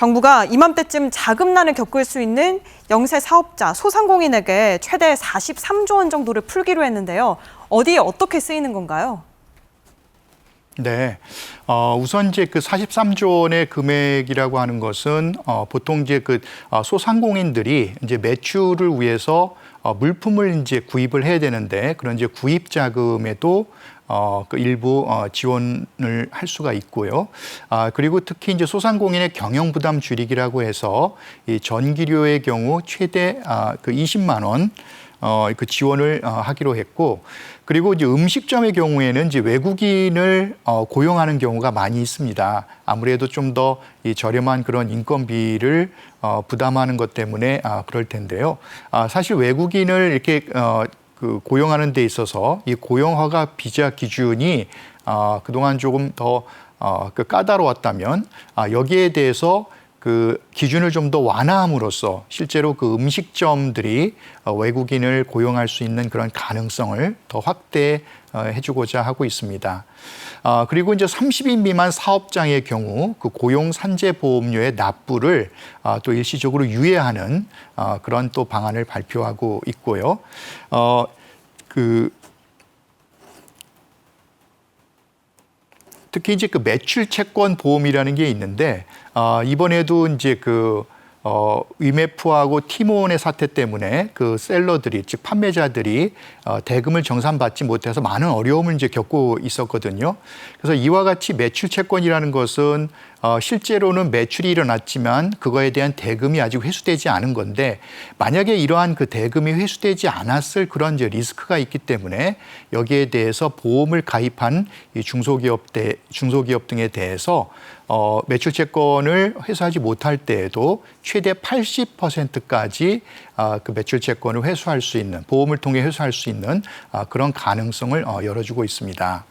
정부가 이맘때쯤 자금난을 겪을 수 있는 영세 사업자, 소상공인에게 최대 43조 원 정도를 풀기로 했는데요. 어디에 어떻게 쓰이는 건가요? 네. 어, 우선 이제 그 43조 원의 금액이라고 하는 것은 어, 보통 이제 그 어, 소상공인들이 이제 매출을 위해서 어, 물품을 이제 구입을 해야 되는데 그런 이제 구입 자금에도 어, 그 일부 어, 지원을 할 수가 있고요. 아, 그리고 특히 이제 소상공인의 경영 부담 줄이기라고 해서 이 전기료의 경우 최대 아, 그 20만 원 어, 그 지원을 어, 하기로 했고 그리고 이제 음식점의 경우에는 이제 외국인을 어, 고용하는 경우가 많이 있습니다. 아무래도 좀 더 이 저렴한 그런 인건비를 어, 부담하는 것 때문에 아, 그럴 텐데요. 아, 사실 외국인을 이렇게 어, 그 고용하는 데 있어서 이 고용 허가 비자 기준이 아, 그동안 조금 더 어, 그 까다로웠다면 아, 여기에 대해서 그 기준을 좀 더 완화함으로써 실제로 그 음식점들이 어, 외국인을 고용할 수 있는 그런 가능성을 더 확대해 주고자 하고 있습니다. 아, 그리고 이제 30인 미만 사업장의 경우 그 고용 산재 보험료의 납부를 아, 또 일시적으로 유예하는 아, 그런 또 방안을 발표하고 있고요. 어, 그 특히 이제 그 매출 채권 보험이라는 게 있는데 아, 이번에도 이제 그 어, 위메프하고 티몬의 사태 때문에 그 셀러들이 즉 판매자들이 어, 대금을 정산받지 못해서 많은 어려움을 이제 겪고 있었거든요. 그래서 이와 같이 매출 채권이라는 것은 어, 실제로는 매출이 일어났지만 그거에 대한 대금이 아직 회수되지 않은 건데 만약에 이러한 그 대금이 회수되지 않았을 그런 이제 리스크가 있기 때문에 여기에 대해서 보험을 가입한 이 중소기업 대 중소기업 등에 대해서 어, 매출 채권을 회수하지 못할 때에도 최대 80%까지 아, 그 매출 채권을 회수할 수 있는 보험을 통해 회수할 수 있는 아, 그런 가능성을 어, 열어주고 있습니다.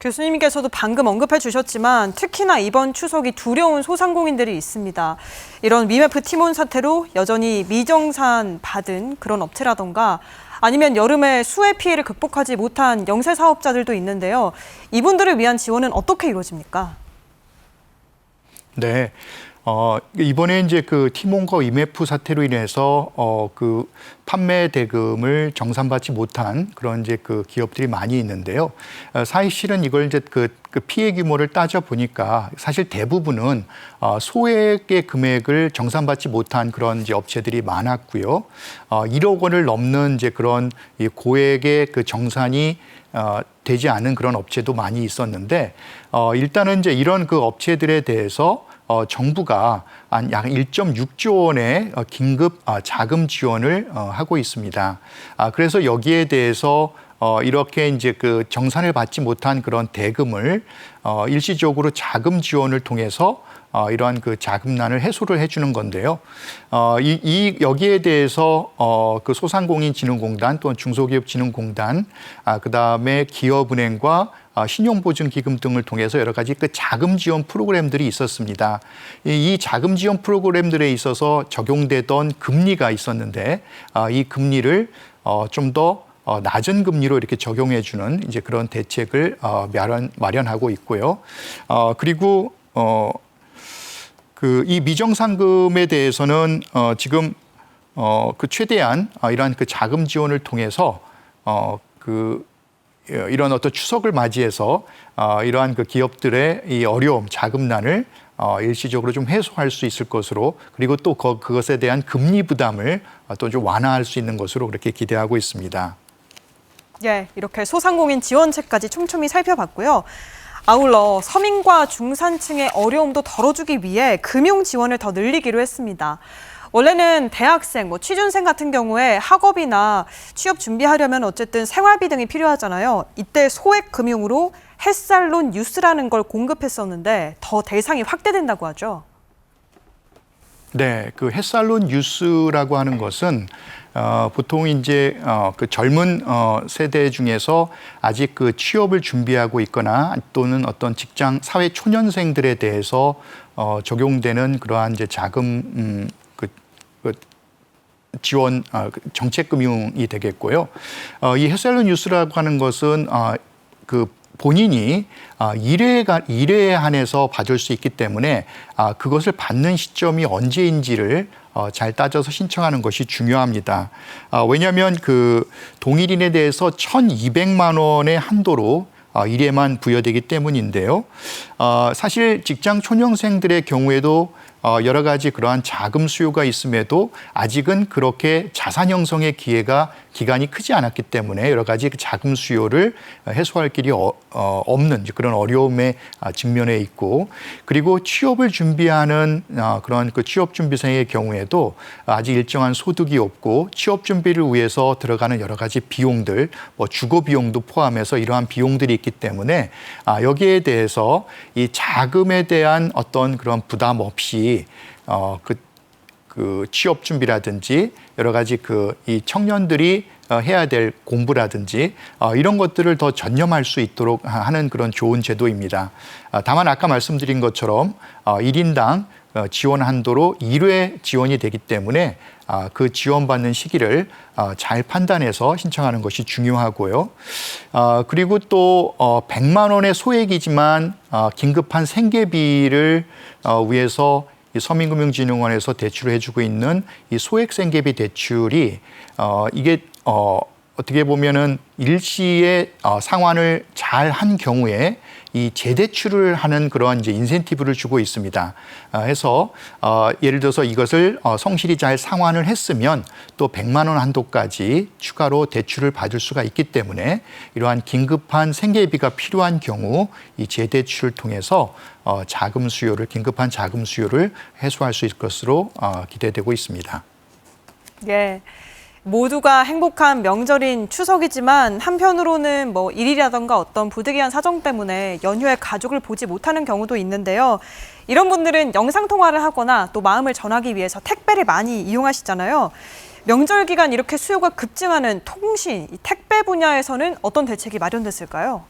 교수님께서도 방금 언급해 주셨지만 특히나 이번 추석이 두려운 소상공인들이 있습니다. 이런 미메프 티몬 사태로 여전히 미정산 받은 그런 업체라던가 아니면 여름에 수해 피해를 극복하지 못한 영세 사업자들도 있는데요. 이분들을 위한 지원은 어떻게 이루어집니까? 네. 어, 이번에 이제 그 티몬과 이메프 사태로 인해서 어, 그 판매 대금을 정산받지 못한 그런 이제 그 기업들이 많이 있는데요. 어, 사실은 이걸 이제 그, 그 피해 규모를 따져 보니까 사실 대부분은 어, 소액의 금액을 정산받지 못한 그런 이제 업체들이 많았고요. 어, 1억 원을 넘는 이제 그런 이 고액의 그 정산이 어, 되지 않은 그런 업체도 많이 있었는데 어, 일단은 이제 이런 그 업체들에 대해서 어, 정부가 한약 1.6조 원의 어, 긴급 어, 자금 지원을 어, 하고 있습니다. 아, 그래서 여기에 대해서 어, 이렇게 이제 그 정산을 받지 못한 그런 대금을 어, 일시적으로 자금 지원을 통해서 어, 이러한 그 자금난을 해소를 해주는 건데요. 어, 이, 이 여기에 대해서 어, 그 소상공인진흥공단 또는 중소기업진흥공단, 아, 그 다음에 기업은행과 아, 신용보증기금 등을 통해서 여러 가지 그 자금 지원 프로그램들이 있었습니다. 이, 이 자금 지원 프로그램들에 있어서 적용되던 금리가 있었는데 아, 이 금리를 어, 좀더 어, 낮은 금리로 이렇게 적용해주는 이제 그런 대책을 어, 마련, 마련하고 있고요. 어, 그리고 어, 그 이 미정상금에 대해서는 어, 지금 어, 그 최대한 어, 이러한 그 자금 지원을 통해서 어, 그 예, 이런 어떤 추석을 맞이해서 어, 이러한 그 기업들의 이 어려움, 자금난을 어, 일시적으로 좀 해소할 수 있을 것으로 그리고 또 그, 그것에 대한 금리 부담을 어, 또좀 완화할 수 있는 것으로 그렇게 기대하고 있습니다. 예, 이렇게 소상공인 지원책까지 촘촘히 살펴봤고요. 아울러 서민과 중산층의 어려움도 덜어주기 위해 금융 지원을 더 늘리기로 했습니다. 원래는 대학생, 뭐 취준생 같은 경우에 학업이나 취업 준비하려면 어쨌든 생활비 등이 필요하잖아요. 이때 소액 금융으로 햇살론 뉴스라는 걸 공급했었는데 더 대상이 확대된다고 하죠. 네, 그 햇살론 뉴스라고 하는 것은 어, 보통 이제 어, 그 젊은 어, 세대 중에서 아직 그 취업을 준비하고 있거나 또는 어떤 직장 사회 초년생들에 대해서 어, 적용되는 그러한 이제 자금 음, 지원 어, 정책 금융이 되겠고요. 어, 이 햇살론 뉴스라고 하는 것은 어, 그 본인이 아, 일에 가 일에 한해서 받을 수 있기 때문에 아, 그것을 받는 시점이 언제인지를 어, 잘 따져서 신청하는 것이 중요합니다. 아, 왜냐하면 그 동일인에 대해서 1,200만 원의 한도로 어, 일에만 부여되기 때문인데요. 어, 사실 직장 초년생들의 경우에도 어, 여러 가지 그러한 자금 수요가 있음에도 아직은 그렇게 자산 형성의 기회가 기간이 크지 않았기 때문에 여러 가지 그 자금 수요를 해소할 길이 어, 어, 없는 그런 어려움에 아, 직면해 있고 그리고 취업을 준비하는 아, 그런 그 취업 준비생의 경우에도 아직 일정한 소득이 없고 취업 준비를 위해서 들어가는 여러 가지 비용들 뭐 주거 비용도 포함해서 이러한 비용들이 있기 때문에 아, 여기에 대해서 이 자금에 대한 어떤 그런 부담 없이 어, 그, 그 취업 준비라든지 여러 가지 그 이 청년들이 어, 해야 될 공부라든지 어, 이런 것들을 더 전념할 수 있도록 하는 그런 좋은 제도입니다. 아, 다만 아까 말씀드린 것처럼 어, 일인당 어, 지원 한도로 1회 지원이 되기 때문에 아, 그 지원받는 시기를 어, 잘 판단해서 신청하는 것이 중요하고요. 아, 그리고 또 어, 100만 원의 소액이지만 어, 긴급한 생계비를 어, 위해서 이 서민금융진흥원에서 대출을 해주고 있는 이 소액 생계비 대출이 어, 이게 어, 어떻게 보면은 일시에 어, 상환을 잘 한 경우에 이 재대출을 하는 그런 이제 인센티브를 주고 있습니다. 아, 해서 어, 예를 들어서 이것을 어, 성실히 잘 상환을 했으면 또 100만 원 한도까지 추가로 대출을 받을 수가 있기 때문에 이러한 긴급한 생계비가 필요한 경우 이 재대출을 통해서 어, 자금 수요를 긴급한 자금 수요를 해소할 수 있을 것으로 어, 기대되고 있습니다. 예. 모두가 행복한 명절인 추석이지만 한편으로는 뭐 일이라던가 어떤 부득이한 사정 때문에 연휴에 가족을 보지 못하는 경우도 있는데요. 이런 분들은 영상 통화를 하거나 또 마음을 전하기 위해서 택배를 많이 이용하시잖아요. 명절 기간 이렇게 수요가 급증하는 통신, 이 택배 분야에서는 어떤 대책이 마련됐을까요?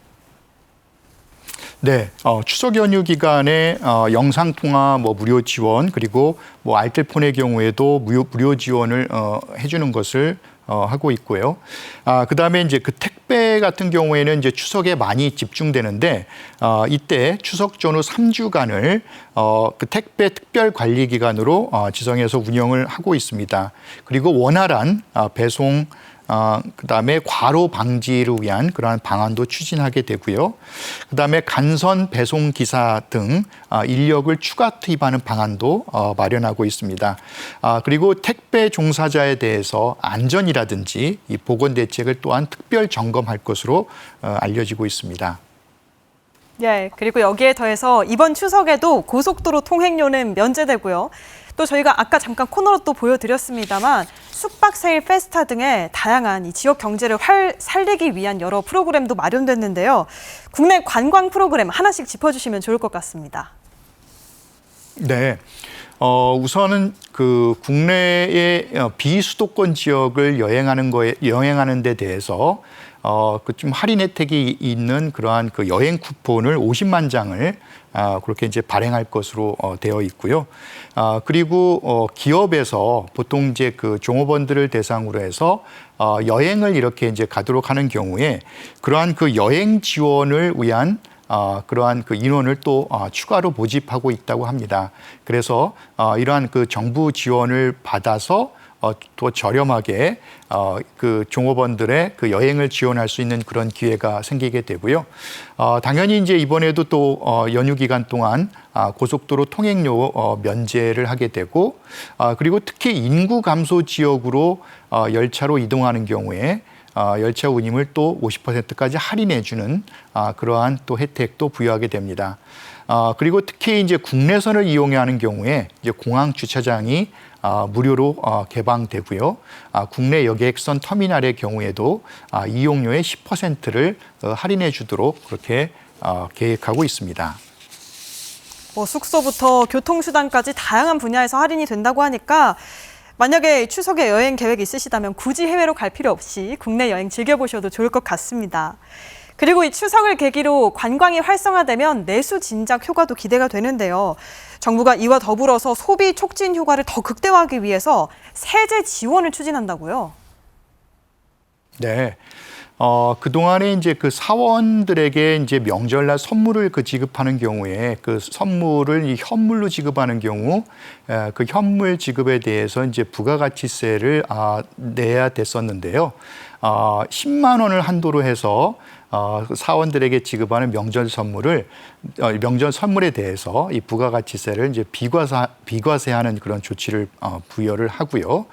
네, 어, 추석 연휴 기간에 어, 영상 통화 뭐 무료 지원 그리고 뭐 알뜰폰의 경우에도 무료, 무료 지원을 어, 해주는 것을 어, 하고 있고요. 아, 그 다음에 이제 그 택배 같은 경우에는 이제 추석에 많이 집중되는데, 어, 이때 추석 전후 3주간을 어, 그 택배 특별 관리 기간으로 어, 지정해서 운영을 하고 있습니다. 그리고 원활한 어, 배송 어, 그다음에 과로 방지를 위한 그러한 방안도 추진하게 되고요. 그다음에 간선 배송 기사 등 어, 인력을 추가 투입하는 방안도 어, 마련하고 있습니다. 아, 그리고 택배 종사자에 대해서 안전이라든지 이 보건 대책을 또한 특별 점검할 것으로 어, 알려지고 있습니다. 예, 그리고 여기에 더해서 이번 추석에도 고속도로 통행료는 면제되고요. 또 저희가 아까 잠깐 코너로 또 보여드렸습니다만 숙박 세일 페스타 등의 다양한 이 지역 경제를 활, 살리기 위한 여러 프로그램도 마련됐는데요. 국내 관광 프로그램 하나씩 짚어주시면 좋을 것 같습니다. 네. 어, 우선은 그 국내의 어, 비수도권 지역을 여행하는 거에 여행하는 데 대해서 어, 그 좀 할인 혜택이 있는 그러한 그 여행 쿠폰을 50만 장을 아, 그렇게 이제 발행할 것으로 어, 되어 있고요. 아, 그리고 어, 기업에서 보통 이제 그 종업원들을 대상으로 해서 어, 여행을 이렇게 이제 가도록 하는 경우에 그러한 그 여행 지원을 위한 어, 그러한 그 인원을 또 어, 추가로 모집하고 있다고 합니다. 그래서 어, 이러한 그 정부 지원을 받아서 어, 또 저렴하게 어, 그 종업원들의 그 여행을 지원할 수 있는 그런 기회가 생기게 되고요. 어, 당연히 이제 이번에도 또 어, 연휴 기간 동안 아, 고속도로 통행료 어, 면제를 하게 되고 아, 그리고 특히 인구 감소 지역으로 어, 열차로 이동하는 경우에 어, 열차 운임을 또 50%까지 할인해주는 아, 그러한 또 혜택도 부여하게 됩니다. 아, 그리고 특히 이제 국내선을 이용하는 경우에 이제 공항 주차장이 아, 무료로 어, 개방되고요. 아, 국내 여객선 터미널의 경우에도 아, 이용료의 10%를 어, 할인해 주도록 그렇게 어, 계획하고 있습니다. 뭐 숙소부터 교통수단까지 다양한 분야에서 할인이 된다고 하니까 만약에 추석에 여행 계획 있으시다면 굳이 해외로 갈 필요 없이 국내 여행 즐겨보셔도 좋을 것 같습니다. 그리고 이 추석을 계기로 관광이 활성화되면 내수 진작 효과도 기대가 되는데요. 정부가 이와 더불어서 소비 촉진 효과를 더 극대화하기 위해서 세제 지원을 추진한다고요. 네. 어, 그동안에 이제 그 사원들에게 이제 명절날 선물을 그 지급하는 경우에 그 선물을 이 현물로 지급하는 경우 에, 그 현물 지급에 대해서 이제 부가가치세를 아, 내야 됐었는데요. 어, 10만 원을 한도로 해서 어, 그 사원들에게 지급하는 명절 선물을 어, 명절 선물에 대해서 이 부가가치세를 이제 비과세 비과세하는 그런 조치를 어, 부여를 하고요.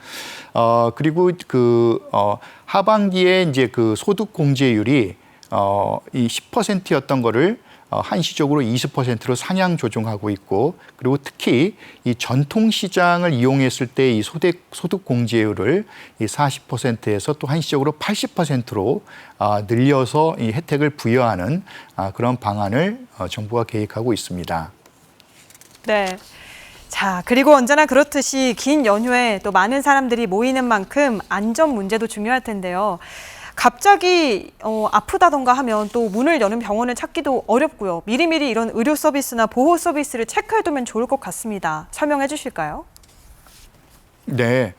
어, 그리고 그 어, 하반기에 이제 그 소득 공제율이 어, 이 10%였던 거를 어, 한시적으로 20%로 상향 조정하고 있고 그리고 특히 이 전통 시장을 이용했을 때 이 소득 소득 공제율을 이 40%에서 또 한시적으로 80%로 아, 늘려서 이 혜택을 부여하는 아, 그런 방안을 어, 정부가 계획하고 있습니다. 네. 자, 그리고 언제나 그렇듯이 긴 연휴에 또 많은 사람들이 모이는 만큼 안전 문제도 중요할 텐데요. 갑자기 어, 아프다던가 하면 또 문을 여는 병원을 찾기도 어렵고요. 미리미리 이런 의료 서비스나 보호 서비스를 체크해두면 좋을 것 같습니다. 설명해 주실까요? 네.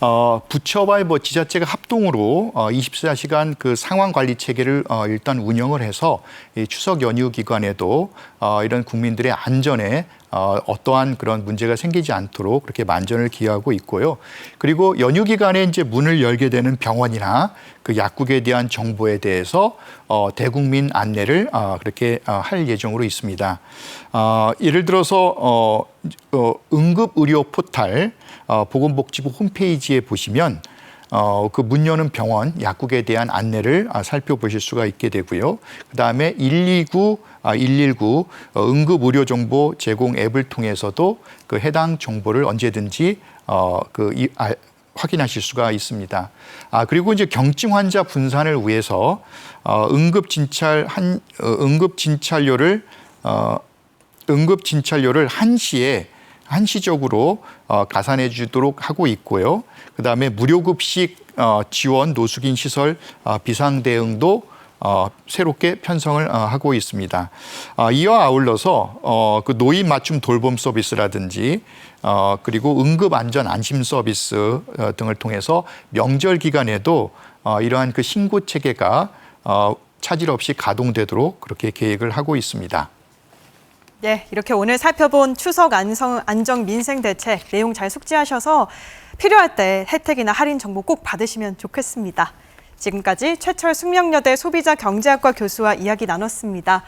어, 부처와 뭐 지자체가 합동으로 어, 24시간 그 상황 관리 체계를 어, 일단 운영을 해서 이 추석 연휴 기간에도 어, 이런 국민들의 안전에 어, 어떠한 그런 문제가 생기지 않도록 그렇게 만전을 기하고 있고요. 그리고 연휴 기간에 이제 문을 열게 되는 병원이나 그 약국에 대한 정보에 대해서 어, 대국민 안내를 어, 그렇게 어, 할 예정으로 있습니다. 어, 예를 들어서 어, 어, 응급 의료 포탈 어, 보건복지부 홈페이지에 보시면 어, 그 문 여는 병원, 약국에 대한 안내를 아, 살펴보실 수가 있게 되고요. 그 다음에 129, 아, 119 어, 응급 의료 정보 제공 앱을 통해서도 그 해당 정보를 언제든지 어, 그 이, 아, 확인하실 수가 있습니다. 아 그리고 이제 경증 환자 분산을 위해서 어, 응급 진찰 한 어, 응급 진찰료를 어, 응급 진찰료를 한시에 한시적으로 어, 가산해 주도록 하고 있고요. 그다음에 무료 급식 어, 지원 노숙인 시설 어, 비상 대응도 어, 새롭게 편성을 어, 하고 있습니다. 어, 이와 아울러서 어, 그 노인 맞춤 돌봄 서비스라든지 어, 그리고 응급 안전 안심 서비스 어, 등을 통해서 명절 기간에도 어, 이러한 그 신고 체계가 어, 차질 없이 가동되도록 그렇게 계획을 하고 있습니다. 네, 이렇게 오늘 살펴본 추석 안성, 안정 민생 대책 내용 잘 숙지하셔서 필요할 때 혜택이나 할인 정보 꼭 받으시면 좋겠습니다. 지금까지 최철 숙명여대 소비자 경제학과 교수와 이야기 나눴습니다.